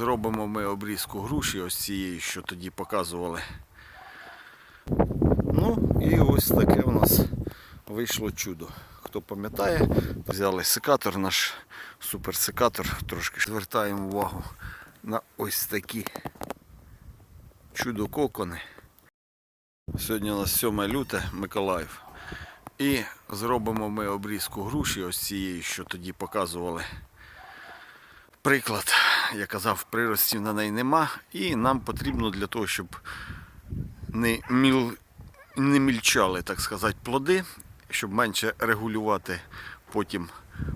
Зробимо ми обрізку груші, ось цієї, що тоді показували. Ну і ось таке у нас вийшло чудо. Хто пам'ятає, взяли секатор, наш суперсекатор, трошки звертаємо увагу на ось такі чудо-кокони. Сьогодні у нас 7 люте, Миколаїв. І зробимо ми обрізку груші, ось цієї, що тоді показували. Приклад, я казав, приростів на неї нема. І нам потрібно для того, щоб не, міл, не мільчали, так сказати, плоди, щоб менше регулювати потім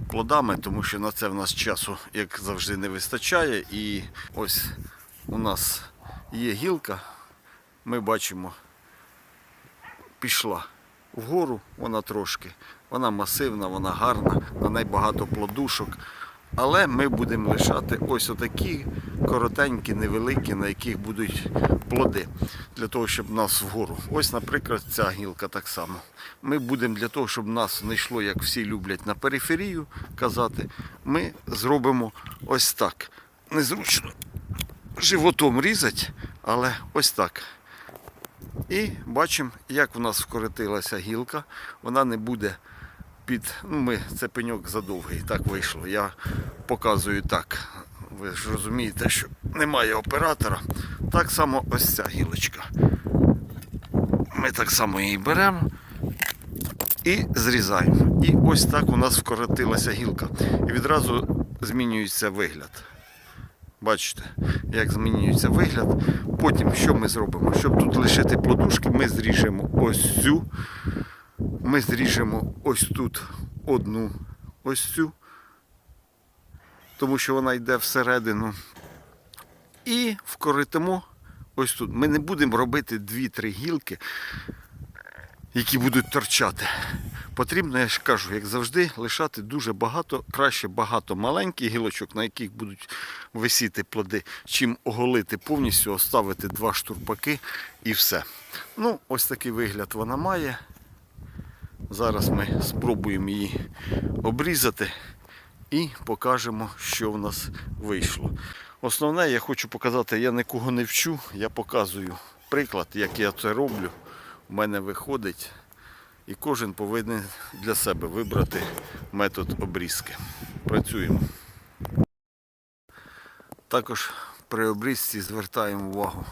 плодами, тому що на це в нас часу, як завжди, не вистачає. І ось у нас є гілка, ми бачимо, пішла вгору, вона трошки. Вона масивна, вона гарна, на неї багато плодушок. Але ми будемо лишати ось отакі коротенькі, невеликі, на яких будуть плоди, для того, щоб нас вгору. Ось, наприклад, ця гілка так само. Ми будемо для того, щоб нас не йшло, як всі люблять, на периферію казати, ми зробимо ось так. Незручно животом різати, але ось так. І бачимо, як в нас вкоротилася гілка. Вона не буде під. Ну, ми, це пеньок задовгий, так вийшло. Я показую так. Ви ж розумієте, що немає оператора. Так само ось ця гілочка. Ми так само її беремо і зрізаємо. І ось так у нас вкоротилася гілка. І відразу змінюється вигляд. Бачите, як змінюється вигляд. Потім що ми зробимо? Щоб тут лишити плодушки, ми зріжемо ось цю. Ми зріжемо ось тут одну ось цю, тому що вона йде всередину. І вкоритимо ось тут. Ми не будемо робити 2-3 гілки, які будуть торчати. Потрібно, я ж кажу, як завжди, лишати дуже багато, краще багато маленьких гілочок, на яких будуть висіти плоди, чим оголити повністю, оставити два штурпаки і все. Ну, ось такий вигляд вона має. Зараз ми спробуємо її обрізати і покажемо, що в нас вийшло. Основне, я хочу показати, я нікого не вчу, я показую приклад, як я це роблю. У мене виходить. І кожен повинен для себе вибрати метод обрізки. Працюємо. Також при обрізці звертаємо увагу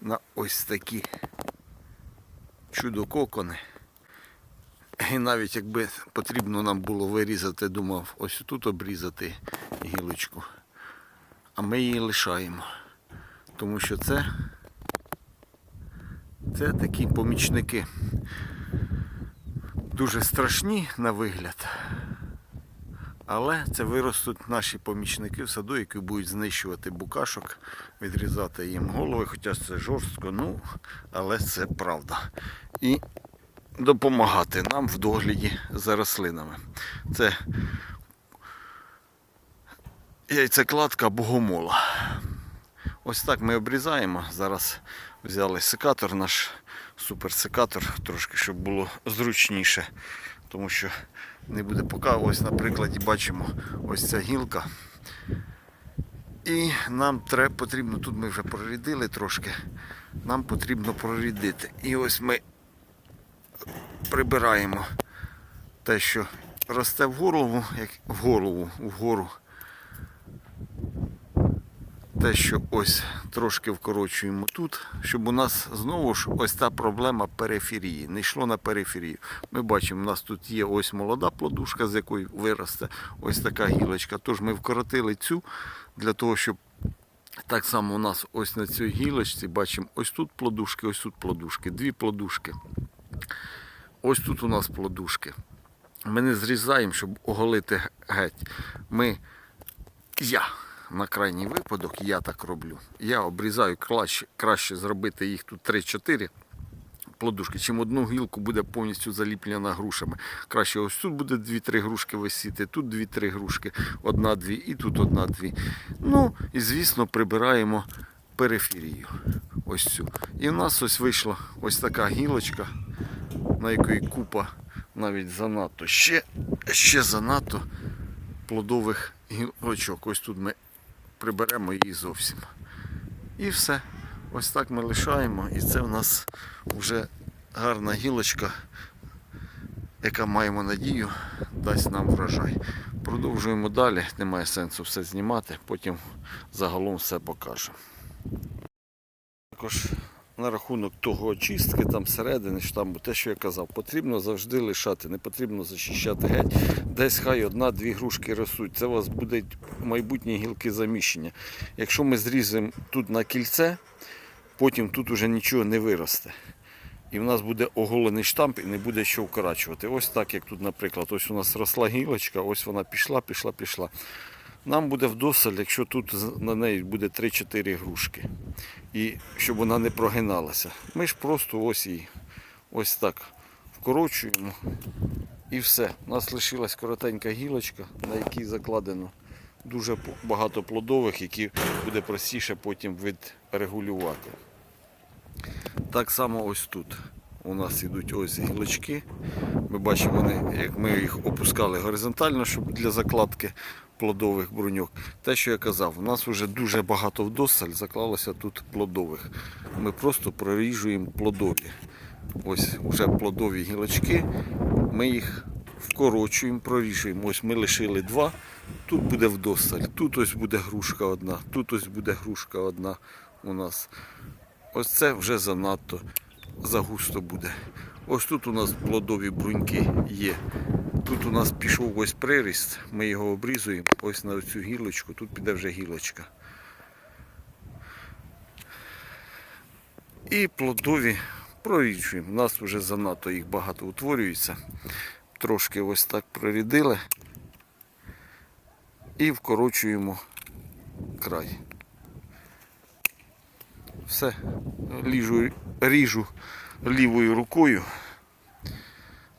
на ось такі чудо-кокони. І навіть якби потрібно нам було вирізати, думав, ось тут обрізати гілочку. А ми її лишаємо. Тому що це, це такі помічники. Дуже страшні на вигляд. Але це виростуть наші помічники в саду, які будуть знищувати букашок, відрізати їм голови, хоча це жорстко, ну, але це правда. І допомагати нам в догляді за рослинами. Це яйцекладка богомола. Ось так ми обрізаємо. Зараз взяли секатор наш суперсекатор, трошки, щоб було зручніше. Тому що не буде поки. Ось на прикладі бачимо ось ця гілка. І нам треба потрібно, тут ми вже прорідили трошки, нам потрібно прорідити. І ось ми прибираємо те, що росте в голову, як в голову, вгору. Те, що ось трошки вкорочуємо тут, щоб у нас знову ж ось та проблема периферії. Не йшло на периферію. Ми бачимо, у нас тут є ось молода плодушка, з якої виросте ось така гілочка. Тож ми вкоротили цю для того, щоб так само у нас ось на цій гілочці бачимо ось тут плодушки, ось тут плодушки, дві плодушки. Ось тут у нас плодушки. Ми не зрізаємо, щоб оголити геть. Ми, я на крайній випадок, я так роблю. Я обрізаю краще, краще зробити їх тут 3-4 плодушки, чим одну гілку буде повністю заліплена грушами. Краще ось тут буде 2-3 грушки висіти, тут 2-3 грушки, одна-дві і тут одна-дві. Ну і звісно прибираємо периферію. Ось цю. І в нас ось вийшла ось така гілочка, на якої купа навіть занадто. Ще, ще занадто плодових гілочок. Ось тут ми приберемо її зовсім. І все. Ось так ми лишаємо. І це в нас вже гарна гілочка, яка маємо надію, дасть нам врожай. Продовжуємо далі, немає сенсу все знімати, потім загалом все покажемо. Також на рахунок того очистки там середини штамбу, те, що я казав, потрібно завжди лишати, не потрібно зачищати геть. Десь хай одна-дві грушки ростуть. Це у вас будуть майбутні гілки заміщення. Якщо ми зріземо тут на кільце, потім тут уже нічого не виросте. І в нас буде оголений штамп і не буде що вкорачувати. Ось так, як тут, наприклад, ось у нас росла гілочка, ось вона пішла, пішла, пішла. Нам буде вдосталь, якщо тут на неї буде 3-4 грушки. І щоб вона не прогиналася. Ми ж просто ось її ось так вкорочуємо. І все. У нас лишилась коротенька гілочка, на якій закладено дуже багато плодових, які буде простіше потім відрегулювати. Так само ось тут. У нас йдуть ось гілочки. Ми бачимо, як ми їх опускали горизонтально, щоб для закладки плодових бруньок. Те, що я казав, у нас вже дуже багато вдосталь заклалося тут плодових. Ми просто проріжуємо плодові. Ось вже плодові гілочки. Ми їх вкорочуємо, проріжуємо. Ось ми лишили два. Тут буде вдосталь. Тут ось буде грушка одна, тут ось буде грушка одна у нас. Ось це вже занадто загусто буде. Ось тут у нас плодові бруньки є. Тут у нас пішов ось приріст, ми його обрізуємо, ось на цю гілочку, тут піде вже гілочка. І плодові проріджуємо. У нас вже занадто їх багато утворюється. Трошки ось так прорідили і вкорочуємо край. Все, ліжу, ріжу лівою рукою,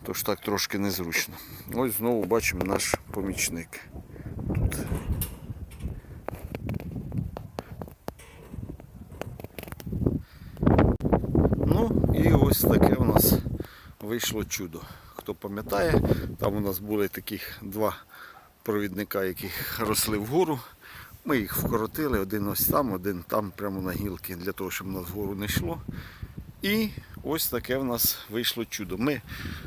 тож так трошки незручно. Ось знову бачимо наш помічник. Тут. Ну і ось таке у нас вийшло чудо. Хто пам'ятає, там у нас були такі два провідника, які росли вгору. Ми їх вкоротили, один ось там, один там, прямо на гілки, для того, щоб нас вгору не йшло. І ось таке в нас вийшло чудо. Ми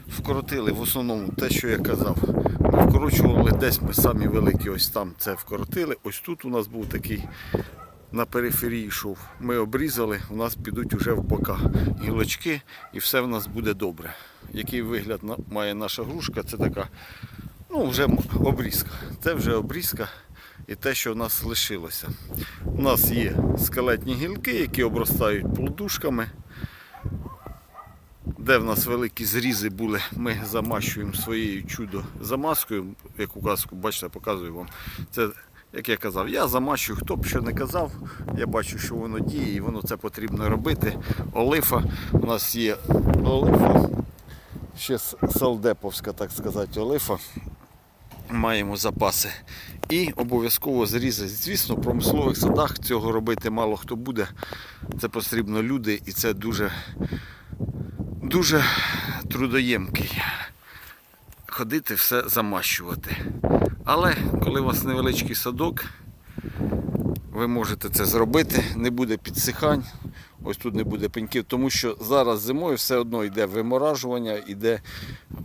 вкоротили в основному те, що я казав. Ми вкорочували десь ми самі великі, ось там це вкоротили. Ось тут у нас був такий на периферії йшов. Ми обрізали, у нас підуть вже в бока гілочки і все в нас буде добре. Який вигляд має наша грушка, це така ну, вже обрізка. Це вже обрізка і те, що в нас лишилося. У нас є скелетні гілки, які обростають плодушками. Де в нас великі зрізи були, ми замащуємо своєю чудо замазкою, яку казку, бачите, показую вам. Це, як я казав, я замащую, хто б що не казав, я бачу, що воно діє і воно це потрібно робити. Олифа, у нас є олифа, ще салдеповська, так сказати, олифа. Маємо запаси. І обов'язково зрізи. Звісно, в промислових садах цього робити мало хто буде. Це потрібно люди і це дуже дуже трудоємкий. Ходити все замащувати. Але коли у вас невеличкий садок, ви можете це зробити, не буде підсихань, ось тут не буде пеньків, тому що зараз зимою все одно йде виморажування, йде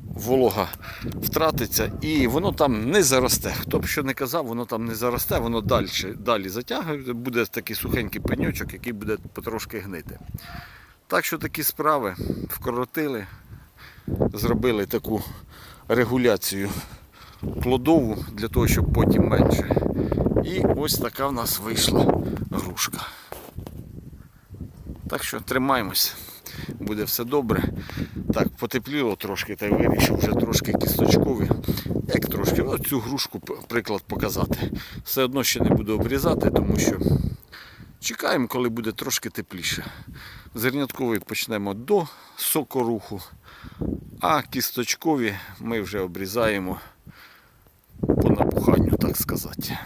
волога втратиться і воно там не заросте. Хто б що не казав, воно там не заросте, воно далі, далі затягує, буде такий сухенький пеньочок, який буде потрошки гнити. Так що такі справи вкоротили, зробили таку регуляцію плодову для того, щоб потім менше. І ось така в нас вийшла грушка. Так що тримаємось, буде все добре. Так, потепліло трошки, та й вирішив вже трошки кісточкові. Як трошки, От цю грушку приклад показати. Все одно ще не буду обрізати, тому що чекаємо, коли буде трошки тепліше. Зернятковий почнемо до сокоруху, а кісточкові ми вже обрізаємо по набуханню, так сказати,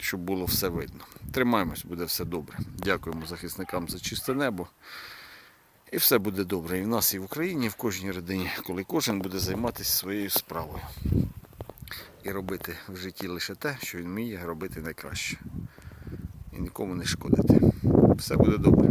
щоб було все видно. Тримаємось, буде все добре. Дякуємо захисникам за чисте небо. І все буде добре. І в нас, і в Україні, і в кожній родині, коли кожен буде займатися своєю справою. І робити в житті лише те, що він вміє робити найкраще. і нікому не шкодити. Все буде добре.